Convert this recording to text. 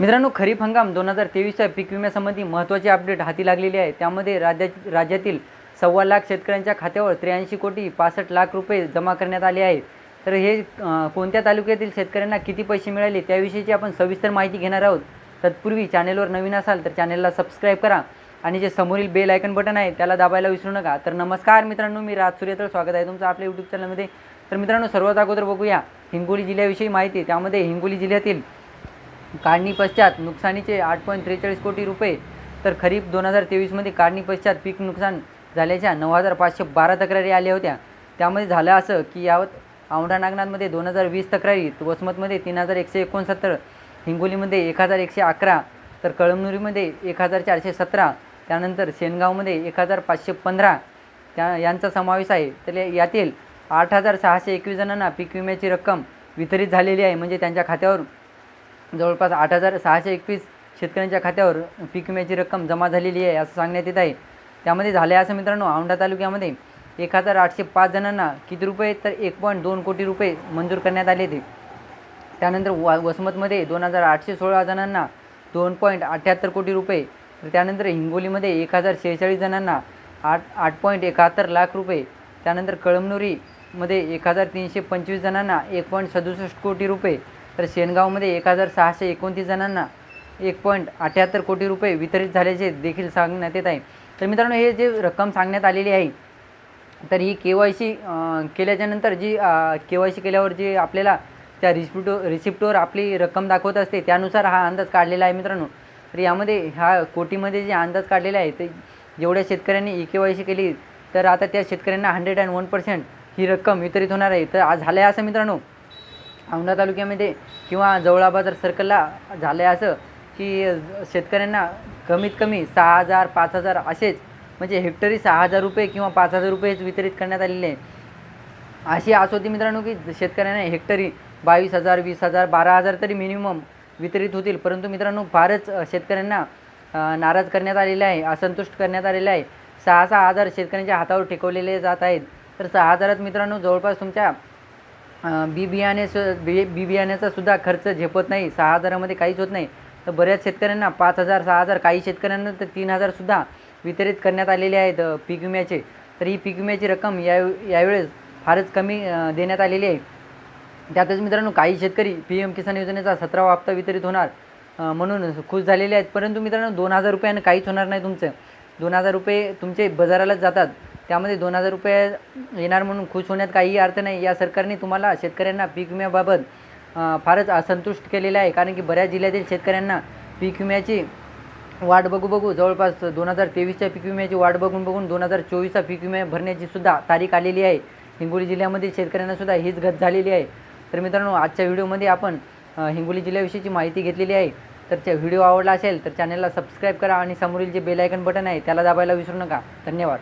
मित्रांनो खरीप हंगाम दोन हजार तेवीसच्या पीक विम्यासंबंधी महत्त्वाची अपडेट हाती लागलेली आहे. त्यामध्ये राज्या राज्यातील सव्वा लाख शेतकऱ्यांच्या खात्यावर त्र्याऐंशी कोटी पासष्ट लाख रुपये जमा करण्यात आले आहे तर हे कोणत्या तालुक्यातील शेतकऱ्यांना किती पैसे मिळाले त्याविषयीची आपण सविस्तर माहिती घेणार आहोत. तत्पूर्वी चॅनेलवर नवीन असाल तर चॅनेलला सबस्क्राईब करा आणि जे समोरील बेल आयकन बटन आहे त्याला दाबायला विसरू नका. तर नमस्कार मित्रांनो मी राज सूर्यतर. स्वागत आहे तुमचं आपल्या यूट्यूब चॅनलमध्ये तर मित्रांनो सर्वात अगोदर बघूया हिंगोली जिल्ह्याविषयी माहिती त्यामध्ये हिंगोली जिल्ह्यातील काढणीपश्चात नुकसानीचे आठ पॉईंट त्रेचाळीस कोटी रुपये. तर खरीप दोन हजार तेवीसमध्ये काढणीपश्चात पीक नुकसान झाल्याच्या नऊ हजार पाचशे बारा तक्रारी आल्या होत्या. त्यामध्ये झालं असं की यावत औंढा नागनाथमध्ये दोन हजार वीस तक्रारी वसमतमध्ये तीन हजार एकशे एकोणसत्तर हिंगोलीमध्ये एक हजार एकशे अकरा तर कळमनुरीमध्ये एक हजार चारशे सतरा त्यानंतर शेनगावमध्ये एक हजार पाचशे पंधरा. त्या यांचा समावेश आहे. तर यातील आठ हजार सहाशे एकवीस जणांना पीक विम्याची रक्कम वितरित झालेली आहे. म्हणजे त्यांच्या खात्यावर जवळपास आठ हजार सहाशे एकवीस शेतकऱ्यांच्या खात्यावर पीक विम्याची रक्कम जमा झालेली आहे असं सांगण्यात येत आहे. त्यामध्ये झाले असं मित्रांनो औंढा तालुक्यामध्ये एक हजार आठशे पाच जणांना किती रुपये तर एक पॉईंट दोन कोटी रुपये मंजूर करण्यात आले ते त्यानंतर वा वसमतमध्ये दोन हजार आठशे सोळा जणांना दोन पॉईंट अठ्ठ्याहत्तर कोटी रुपये तर त्यानंतर हिंगोलीमध्ये एक हजार शेहेचाळीस जणांना आठ आठ पॉईंट एकाहत्तर लाख रुपये त्यानंतर कळमनुरीमध्ये एक हजार तीनशे पंचवीस जणांना एक पॉईंट सदुसष्ट कोटी रुपये तर शेनगावमध्ये एक हजार सहाशे एकोणतीस जणांना एक पॉईंट अठ्ठ्याहत्तर कोटी रुपये वितरित झाल्याचे देखील सांगण्यात येत आहे. तर मित्रांनो हे जे रक्कम सांगण्यात आलेली आहे तर ही के वाय सी केल्याच्यानंतर जी के वाय सी केल्यावर जी आपल्याला त्या रिसिप्टो रिसिप्टवर आपली रक्कम दाखवत असते त्यानुसार हा अंदाज काढलेला आहे मित्रांनो. तर यामध्ये ह्या कोटीमध्ये जे अंदाज काढलेला आहे ते जेवढ्या शेतकऱ्यांनी ई के वाय सी केली तर आता त्या शेतकऱ्यांना हंड्रेड अँड वन पर्सेंट ही रक्कम वितरित होणार आहे. तर आज झालं आहे असं मित्रांनो. औंढा तालुक्यामध्ये किंवा जवळा बाजार सर्कलला झालं आहे असं की शेतकऱ्यांना कमीत कमी सहा हजार पाच हजार असेच म्हणजे हेक्टरी सहा हजार रुपये किंवा पाच हजार रुपयेच वितरित करण्यात आलेले आहे. अशी आस होती मित्रांनो की शेतकऱ्यांना हेक्टरी बावीस हजार वीस हजार बारा हजार तरी मिनिमम वितरित होतील. परंतु मित्रांनो फारच शेतकऱ्यांना नाराज करण्यात आलेले आहे असंतुष्ट करण्यात आलेलं आहे. सहा सहा हजार शेतकऱ्यांच्या हातावर टेकवलेले जात आहेत. तर सहा हजारात मित्रांनो जवळपास तुमच्या बी बियाणे बी बी बियाण्याचा सुद्धा खर्च झेपत नाही. सहा हजारामध्ये काहीच होत नाही. तर बऱ्याच शेतकऱ्यांना पाच हजार सहा हजार काही शेतकऱ्यांना तर तीन हजारसुद्धा वितरित करण्यात आलेले आहेत पीक विम्याचे. तर ही पीक विम्याची रक्कम या यावेळेस फारच कमी देण्यात आलेली आहे. त्यातच मित्रांनो काही शेतकरी पी एम किसान योजनेचा सतरावा हप्ता वितरित होणार म्हणून खुश झालेले आहेत. परंतु मित्रांनो दोन हजार रुपयानं काहीच होणार नाही तुमचं. दोन हजार रुपये तुमचे बाजारालाच जातात. त्यामध्ये दोन हजार रुपये येणार म्हणून खुश होण्यात काहीही अर्थ नाही. या सरकारने तुम्हाला शेतकऱ्यांना पीक विम्याबाबत फारच असंतुष्ट केलेलं आहे. कारण की बऱ्याच जिल्ह्यातील शेतकऱ्यांना पीक विम्याची वाट बघू बघू जवळपास दोन हजार तेवीसच्या पीक विम्याची वाट बघून बघून दोन हजार चोवीसचा पीक विमा भरण्याची सुद्धा तारीख आलेली आहे. हिंगोली जिल्ह्यामध्ये शेतकऱ्यांना सुद्धा हीच गत झालेली आहे. तर मित्रांनो आजच्या व्हिडिओमध्ये आपण हिंगोली जिल्ह्याविषयीची माहिती घेतलेली आहे. तर त्या व्हिडिओ आवडला असेल तर चॅनलला सबस्क्राईब करा आणि समोरील जे बेल आयकन बटन आहे त्याला दाबायला विसरू नका. धन्यवाद.